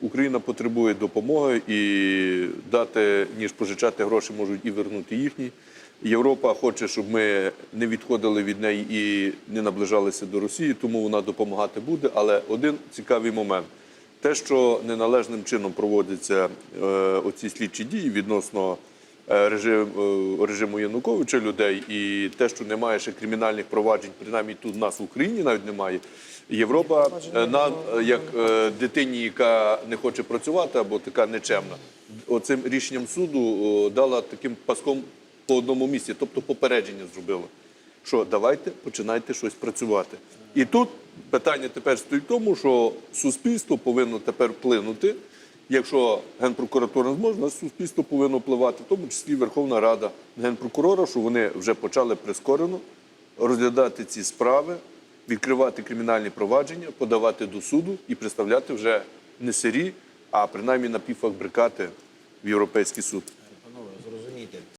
Україна потребує допомоги і дати, ніж пожичати гроші, можуть і вернути їхні. Європа хоче, щоб ми не відходили від неї і не наближалися до Росії, тому вона допомагати буде. Але один цікавий момент: те, що неналежним чином проводяться е, оці слідчі дії відносно е, режим, е, режиму Януковича людей, і те, що немає ще кримінальних проваджень, принаймні тут нас в Україні навіть немає. Європа е, нам, е, як е, дитині, яка не хоче працювати або така нечемна, оцим рішенням суду дала таким паском по одному місці, тобто попередження зробила. Що давайте починайте щось працювати. І тут питання тепер стоїть в тому, що суспільство повинно тепер вплинути. Якщо Генпрокуратура не зможе, на суспільство повинно впливати, в тому числі Верховна Рада Генпрокурора, що вони вже почали прискорено розглядати ці справи, відкривати кримінальні провадження, подавати до суду і представляти вже не сирі, а принаймні напівфабрикати в Європейський суд.